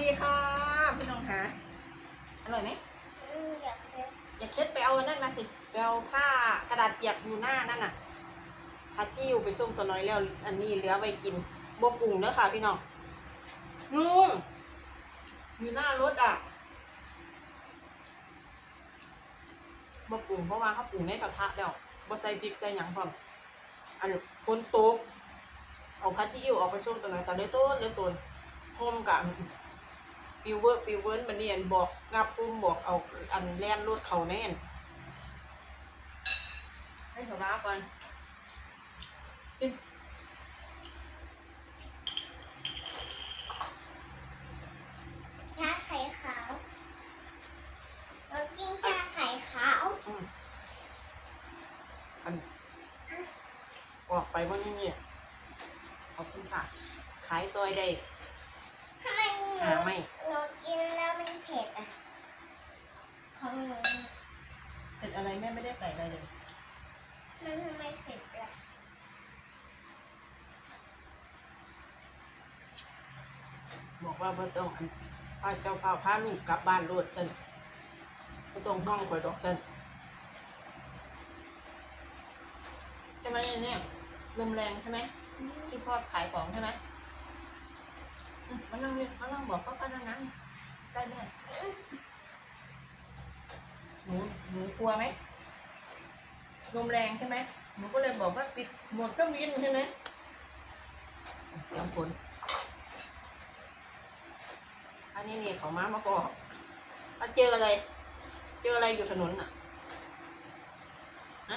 ดีค่ะ พี่น้องคะอร่อยไหมอืมอยากเช็ดอยากเช็ดไปเอาอันนั่นมาสิไปเอาผ้ากระดาษเปียกอยู่หน้านั่นน่ะพาชิวไปส่งตัวน้อยแล้ว อันนี้เหลือไว้กินบวปรุงเด้อค่ะ พี่น้องนู่นอยู่หน้ารถอะบวปรุงเพราะว่าเขาปรุงในกระทะแล้วบ่ใส่พริกใส่หยังพร้อมอันนี้ฝนตกเอาพาชิวออกไปส่งตัวน้อยตอนนี้ต้นเลยต้นโฮมกับ ฟิวเวอร์ฟิวเวอร์มันนี่อันบอกงับปุ่มบอกเอาอันแล่นรถเขาแน่นให้หัวเราะก่อนกินชาไข่ขาวเรากินชาไข่ขาวอืมอันออกไปว่านี่เนี่ยขอบคุณค่ะ ขายซอยได้ ทำไมหนูหาไม่หนูกินแล้วมันเผ็ดอะ ของหนูเป็นอะไรแม่ไม่ได้ใส่อะไรเลย มันทำไมเผ็ดอะบอกว่าบ่ต้องอันพาเจ้าพาพาลูกกลับบ้านโลดฉันบ่ต้องห้องคอยดอกฉันใช่ไหมเนี่ยลมแรงใช่ไหมที่พ่อขายของใช่ไหมอื มมานั่งเลยมานั่งบอกเขากันนั่งนั่งได้แน่หนูหนูกลัวไหมลมแรงใช่ไหมหนูก็เลยบอกว่าปิดหมดเครื่องบินใช่ไหมเตรียมฝนอันนี้นี่เขามามาบอกแล้วเจออะไร เจออะไรอยู่ถนนอะฮะ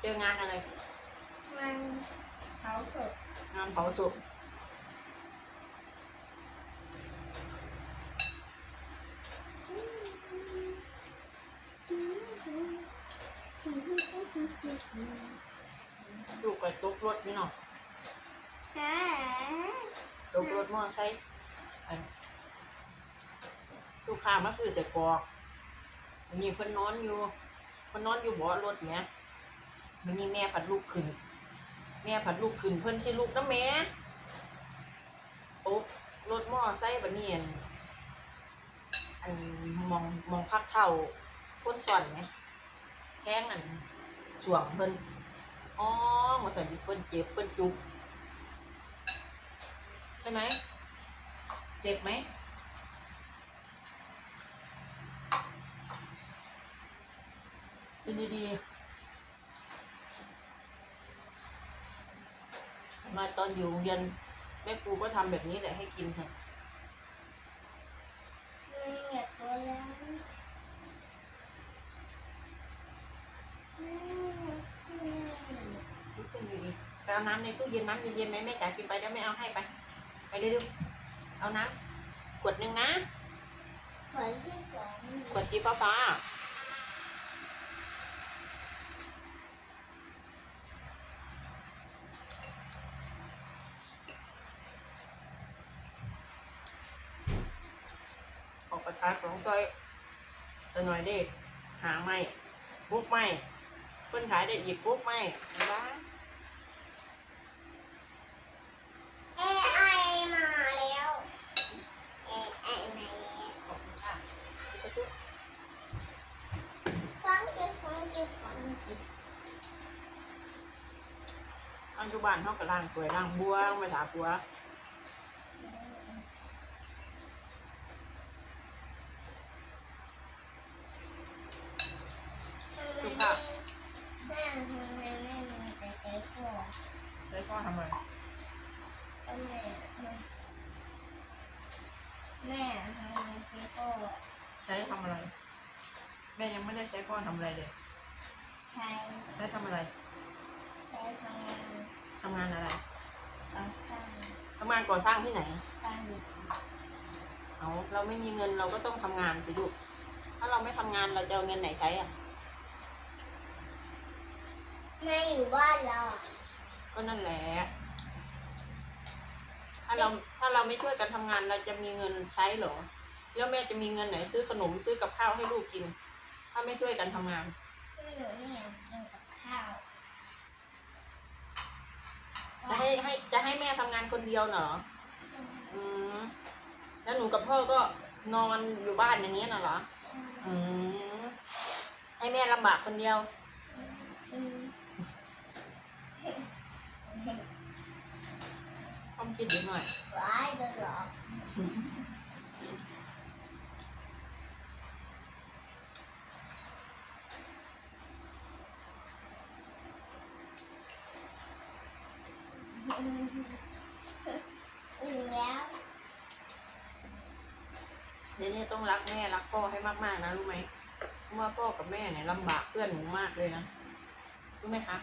เจองานอะไรมันเผาสดงานเผาศพ ดูก่อนตกรถนี่เนาะฮะตกรถมอไซค์อันลูกค้ามาคือเสียกรอกมีเพิ่นนอนอยู่เพิ่นนอนอยู่เบาะรถเนี่ยมันมีแม่ผัดลูกขึ้น แม่ผัดลูกขึ้นเพิ่นสิลูกน้ำแม่ตกรถมอไซค์บัดนี้อั่นอันมองมองพักเท่าคนส่อนไหมแข้งอัน สวงเพิ่นอ๋อมาใส่เพิ่นเจ็บเพิ่นจุกใช่ไหมเจ็บไหมเป็นดีๆมาตอนอยู่โรงเรียนแม่ครูก็ทำแบบนี้แหละให้กินค่ะ มันอยากตัวแล้วอืมอืม ลุกขึ้นดีๆไป เอาน้ำในตู้เย็นน้ำเย็นๆไหมแม่จ๋ากินไปแล้วไม่เอาให้ไป ไปเร็วๆเอาน้ำขวดหนึ่งนะขวัญที่สองขวดจีฟ้าฟ้าออกประทานของจอยแต่หน่อยด็กหาไม่ปุ๊กไม่เพิ่นขายได้อีกปุ๊กไม่บ้า เอไอมาแล้วเอไอมาแล้ว ขอบคุณค่ะ ฟังกิฟังกิฟังกิ อันจุบานเท่ากับล่างสวยล่างบัวไม่ถาบัวทุกค่ะแม่ทำไมแม่มีแต่ใจชั่วใช้ก้อนทำอะไรก็แม่แม่ทำไมซีโก้ใช้ทำอะไร แม่ยังไม่ได้ใช้ก้อนทำอะไรเลยใช้ใช้ทำอะไร ใช้ทำงาน ทำงานอะไรก่อสร้างทำงานก่อสร้างที่ไหนบ้านเด็กเอาเราไม่มีเงินเราก็ต้องทำงานสิลูกถ้าเราไม่ทำงานเราจะเอาเงินไหนใช้อะ แม่อยู่บ้านเราก็นั่นแหละ ถ้าเราถ้าเราไม่ช่วยกันทำงานเราจะมีเงินใช้เหรอ แล้วแม่จะมีเงินไหนซื้อขนมซื้อกับข้าวให้ลูกกิน ถ้าไม่ช่วยกันทำงานหนูเนี่ยกินกับข้าว จะให้ให้จะให้แม่ทำงานคนเดียวเหรอ อืม แล้วหนูกับพ่อก็นอนอยู่บ้านอย่างนี้น่ะเหรอ อืม ให้แม่ลำบากคนเดียวอืมต้องคิดดูหน่อยว้ายโดนหลอก อิ่มแล้วเดี๋ยวนี้ต้องรักแม่รักพ่อให้มากๆนะรู้ไหมเพราะว่าพ่อกับแม่เนี่ยลำบากเพื่อนหนูมากเลยนะรู้ไหมคะ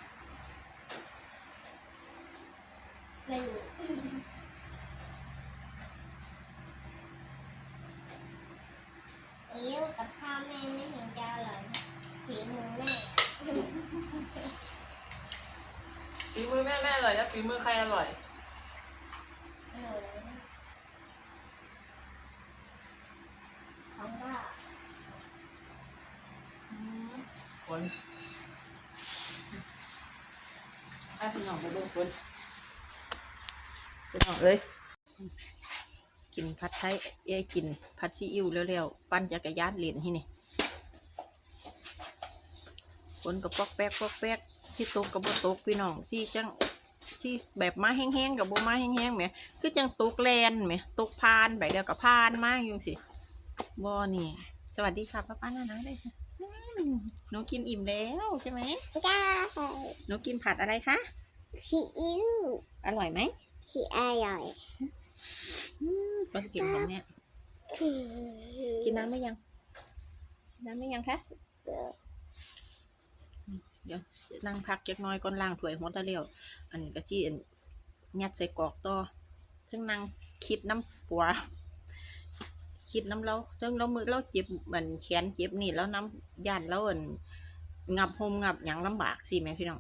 ไม่รู้เอ้วกับข้าวแม่ไม่เห็นจะอร่อยฝีมือแม่ ฝีมือแม่แม่อร่อยแล้วฝีมือใครอร่อยหนูของพ่อคนให้พี่น้องไปเบิ่งคนพี่น้องเอ้ยกินผัดไทยเอ้ยกินผัดซีอิ๊วเร็วๆ ปั่นจักรยานเล่นที่นี่คนกับปอกแป๊กปอกแป๊ก ที่ตกกับบ่ตกพี่น้องซี่จังที่แบบมาแห้งๆกับบ่มาแห้งๆแหมคือจังตกแลนแหมตกพานแบบเดียวกับพานมากอยู่สิบ่นี่ สวัสดีค่ะป้าป้านานาเลยค่ะอืมหนูกินอิ่มแล้วใช่ไหมจ้าหนูกินผัดอะไรคะชีอิ๊วอร่อยไหมชีอร่อยก็กินของแม่กินน้ำไหมยังกินน้ำไหมยังคะเดี๋ยว นั่งพักจักน้อยก่อนล้างถวยหัวตะเลียวอันนี้ก็ชี้ยัดใส่กรอกต่อทั้งนั่งคิดน้ำปัวคิดน้ำเราเรื่องเรามือเราเจ็บเหมือนแขนเจ็บนี่แล้วน้ำย่านเราอันงับโฮมงับหยังลำบากสิแม่พี่น้อง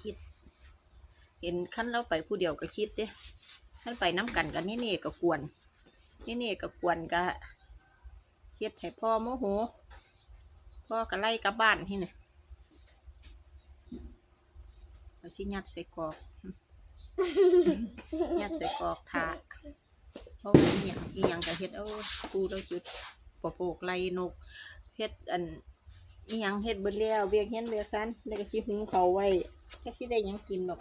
คิด เห็นขั้นเราไปผู้เดียวก็คิดเด้ขั้นไปน้ำกันกันนี่นี่ก็กวนนี่นี่ก็กวนก็เฮ็ดให้พ่อโมโหพ่อก็ไล่กลับบ้านที่นี่ เอาสิยัดใส่กรอกยัดใส่กรอกถาเพราะว่าอีหยังอีหยังก็เฮ็ดเอาปูแล้วจุดปะโปกไล่นกเฮ็ดอันอีหยังเฮ็ดเบิดแล้วเวียกเฮ็ดเวียกซันแล้วก็สิหุงเขาวไว้แค่สิได้หยังกินดอก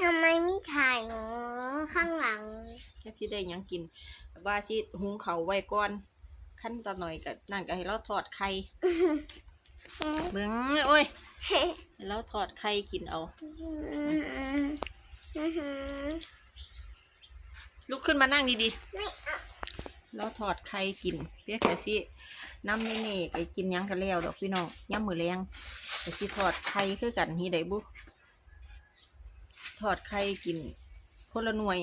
ทำไมไม่ถ่ายหนูข้างหลัง แค่สิได้หยังกินว่าสิหุงเขาวไว้ก่อนขั้นตอนหน่อยก็นั่นก็ให้เราทอดไข่ เบิ่งโอ้ย ให้เราทอดไข่กินเอา ลุกขึ้นมานั่งดีไม่เอาๆแล้วถอดไข่กินเรียกแต่สิน้ำนี่นี่ไปกินหยังกันแล้วดอกพี่น้องย่ำมือแรงแต่สิถอดไข่คือกันฮีได้บุถอดไข่กินคนละหน่วย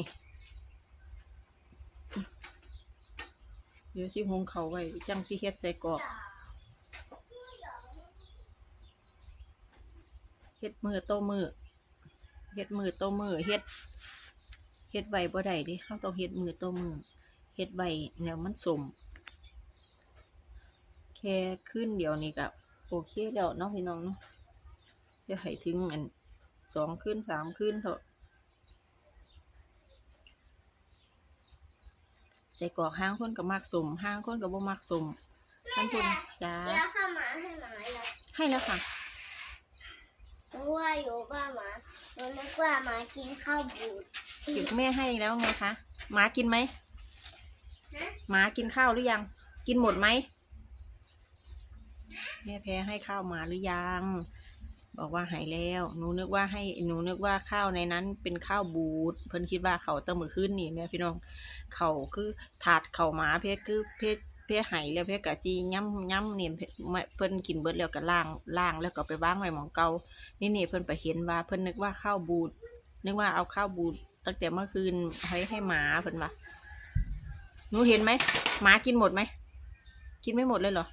เดี๋ยวสิหงเขาไว้จังสิเฮ็ดใส่กรอก เฮ็ดมือโตมือเฮ็ดมือโตมือเฮ็ดเฮ็ดใบบ่ได้เดิเขาต้องเฮ็ดมือต่อมือเฮ็ดใบแล้วมันสมแค่ขึ้นเดียวนี่ก็โอเคแล้วเนาะพี่น้องเนาะจะให้ถึงอันสองขึ้นสามขึ้นเถอะใส่กรอกห้างคนก็มักสมห้างคนก็บ่มักสมท่านคุณจ้าเดี๋ยวเข้ามาให้หมาเลยให้แล้วค่ะ เพราะว่าอยู่บ้านหมาหนูนึกว่าหมากินข้าวบูดเก็บแม่ให้แล้วไงคะหมากินไหมฮะหมากินข้าวหรือยัง กินหมดไหมแม่แพ้ให้ข้าวหมาหรือยัง บอกว่าใหายแล้ว หนูนึกว่าให้หนูนึกว่าข้าวในนั้นเป็นข้าวบูด เพิ่นคิดว่าเขาวแตะมือขึ้นนี่แม่พี่น้อง เขาคือถาดเขาวหมาเพชคือเพช เพชหายแล้วเพชกะจีย่ำย่ำเนี่ยเพไม่เพิ่นกินเบิดแล้วก็ล้างล้างแล้วก็ไปวางไว้หมองเก่านี่นี่เพิ่นไปเห็นว่าเพิ่นนึกว่าข้าวบูด นึกว่าเอาข้าวบูดตั้งแต่เมื่อคืนให้ให้หมาเพิ่นว่าหนูเห็นไหมหมากินหมดไหมกินไม่หมดเลยเหรอ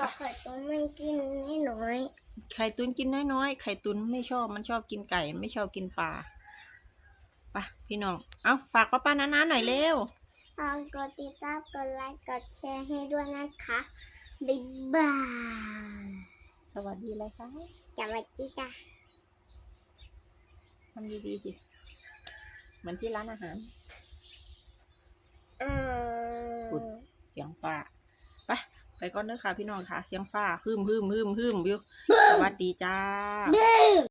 บอกไข่ตัวมันกินนิดหน่อยไข่ตุนกินน้อยๆไข่ตุนไม่ชอบมันชอบกินไก่ไม่ชอบกินปลาไปะพี่น้องเอาฝากป้าป้านานาหน่อยเร็ว ลองกดติดตามกดไลค์กดแชร์ให้ด้วยนะคะ บ๊ายบาย สวัสดีเลยค่ะสวัสดีจ้ะทำดีๆสิสเหมือนที่ร้านอาหารอือุ๊ยมเสียงฟ้าไปไปก่อนเด้อค่ะพี่น้องค่ะ เสียงฟ้าฮึมฮึมฮึมฮึมวิวสวัสดีจ้า บึ้ม